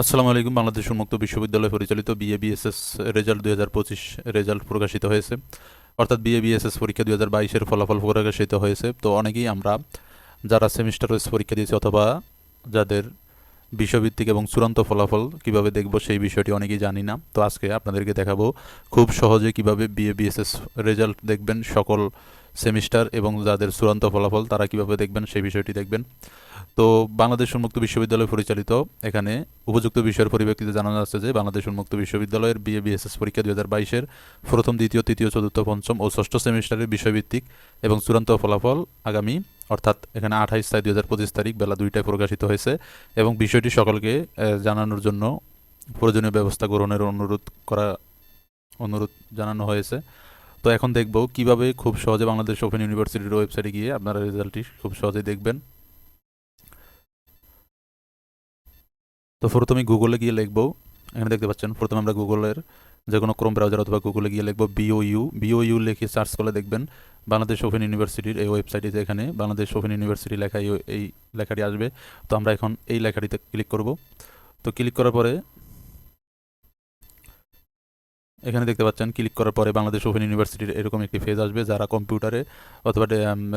আসসালামু আলাইকুম। বাংলাদেশ উন্মুক্ত বিশ্ববিদ্যালয় পরিচালিত বিএ বিএসএস রেজাল্ট দুই হাজার পঁচিশ রেজাল্ট প্রকাশিত হয়েছে। অর্থাৎ বিএ বিএসএস পরীক্ষা দুই হাজার বাইশের ফলাফল প্রকাশিত হয়েছে। তো অনেকেই আমরা যারা সেমিস্টার ওয়েস পরীক্ষা দিয়েছি অথবা যাদের বিষয়ভিত্তিক এবং চূড়ান্ত ফলাফল কীভাবে দেখব সেই বিষয়টি অনেকেই জানি না। তো আজকে আপনাদেরকে দেখাবো খুব সহজে কীভাবে বিএ বিএসএস রেজাল্ট দেখবেন সকল সেমিস্টার এবং যাদের চূড়ান্ত ফলাফল তারা কীভাবে দেখবেন সেই বিষয়টি দেখবেন। তো বাংলাদেশ উন্মুক্ত বিশ্ববিদ্যালয় পরিচালিত এখানে উপযুক্ত বিষয়ের পরিপ্রেক্ষিতে জানানো যাচ্ছে যে বাংলাদেশ উন্মুক্ত বিশ্ববিদ্যালয়ের বিএ বিএসএস পরীক্ষা দুই হাজার বাইশের প্রথম, দ্বিতীয়, তৃতীয়, চতুর্থ, পঞ্চম ও ষষ্ঠ সেমিস্টারের বিষয়ভিত্তিক এবং চূড়ান্ত ফলাফল আগামী অর্থাৎ এখানে আঠাইশ তাই দুই তারিখ বেলা দুইটায় প্রকাশিত হয়েছে এবং বিষয়টি সকলকে জানানোর জন্য প্রয়োজনীয় ব্যবস্থা গ্রহণের অনুরোধ করা, অনুরোধ জানানো হয়েছে। তো এখন দেখব কীভাবে খুব সহজে বাংলাদেশ ওপেন ইউনিভার্সিটির ওয়েবসাইটে গিয়ে আপনারা রেজাল্টটি খুব সহজেই দেখবেন। তো প্রথমে গুগলে গিয়ে লিখব, এখানে দেখতে পাচ্ছেন, প্রথমে আমরা গুগলের যে কোনো ক্রোম ব্রাউজার অথবা গুগলে গিয়ে লিখব বিওইউ বিওইউ লিখে সার্চ করলে দেখবেন বাংলাদেশ ওপেন ইউনিভার্সিটির এই ওয়েবসাইটে এখানে বাংলাদেশ ওপেন ইউনিভার্সিটি লেখা এই লেখাটি আসবে। তো আমরা এখন এই লেখাটিতে ক্লিক করব। তো ক্লিক করার পরে এখানে দেখতে পাচ্ছেন ক্লিক করার পরে বাংলাদেশ ওপেন ইউনিভার্সিটির এরকম একটি ফেজ আসবে যারা কম্পিউটারে অথবা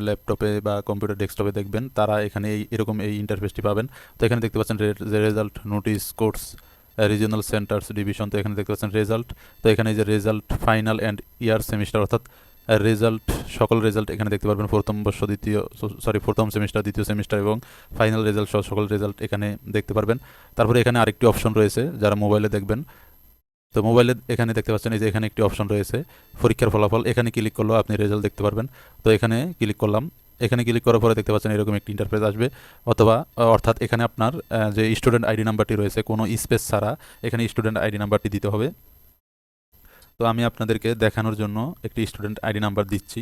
ল্যাপটপে বা কম্পিউটার ডেস্কটপে দেখবেন, তারা এখানে এই, এরকম এই ইন্টারফেসটি পাবেন। তো এখানে দেখতে পাচ্ছেন result notice course regional centres division তো এখানে দেখতে পাচ্ছেন রেজাল্ট তো এখানে যে result final and year semester অর্থাৎ রেজাল্ট সকল রেজাল্ট এখানে দেখতে পারবেন, প্রথম বর্ষ দ্বিতীয় সরি প্রথম সেমিস্টার দ্বিতীয় সেমিস্টার এবং ফাইনাল রেজাল্ট সহ সকল রেজাল্ট এখানে দেখতে পারবেন। তারপরে এখানে আরেকটি অপশন রয়েছে, যারা মোবাইলে দেখবেন। তো মোবাইলে এখানে দেখতে পাচ্ছেন, এই যে এখানে একটি অপশন রয়েছে, পরীক্ষার ফলাফল। এখানে ক্লিক করলেও আপনি রেজাল্ট দেখতে পারবেন। তো এখানে ক্লিক করলাম। এখানে ক্লিক করার পরে দেখতে পাচ্ছেন, এরকম একটি ইন্টারফেস আসবে। অথবা অর্থাৎ এখানে আপনার যে স্টুডেন্ট আইডি নাম্বারটি রয়েছে, কোনো স্পেস ছাড়া এখানে স্টুডেন্ট আইডি নাম্বারটি দিতে হবে। তো আমি আপনাদেরকে দেখানোর জন্য একটি স্টুডেন্ট আইডি নাম্বার দিচ্ছি।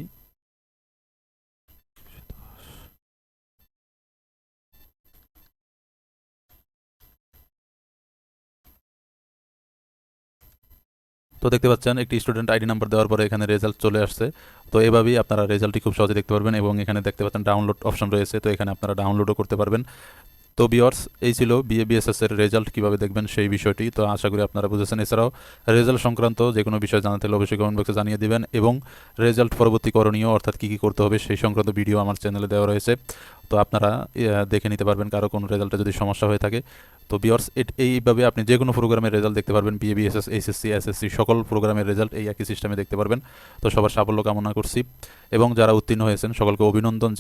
তো দেখতে পাচ্ছেন, একটি স্টুডেন্ট আইডি নাম্বার দেওয়ার পরে এখানে রেজাল্ট চলে আসছে। তো এভাবেই আপনারা রেজাল্টটি খুব সহজে দেখতে পারবেন এবং এখানে দেখতে পাচ্ছেন ডাউনলোড অপশন রয়েছে। তো এখানে আপনারা ডাউনলোডও করতে পারবেন। তো বিয়ার্স এই ছিল বিএ বিএসএস এর রেজাল্ট কীভাবে দেখবেন সেই বিষয়টি। তো আশা করি আপনারা বুঝেছেন। এছাড়াও রেজাল্ট সংক্রান্ত যে কোনো বিষয় জানাতে হলে অবশ্যই কমেন্ট বক্সে জানিয়ে দিবেন এবং রেজাল্ট পরবর্তী করণীয় অর্থাৎ কী কী করতে হবে সেই সংক্রান্ত ভিডিও আমার চ্যানেলে দেওয়া রয়েছে। তো আপনারা দেখে নিতে পারবেন কারও কোনো রেজাল্টে যদি সমস্যা হয়ে থাকে। তো বিয়ার্স এইভাবে আপনি যে কোনো প্রোগ্রামের রেজাল্ট দেখতে পারবেন বিএ বিএসএস এইচএসসি এসএসসি সকল প্রোগ্রামের রেজাল্ট এই একই সিস্টেমে দেখতে পারবেন। তো সবার সাফল্য কামনা করছি। এবং যারা উত্তীর্ণ হয়েছেন, সকলকে অভিনন্দন।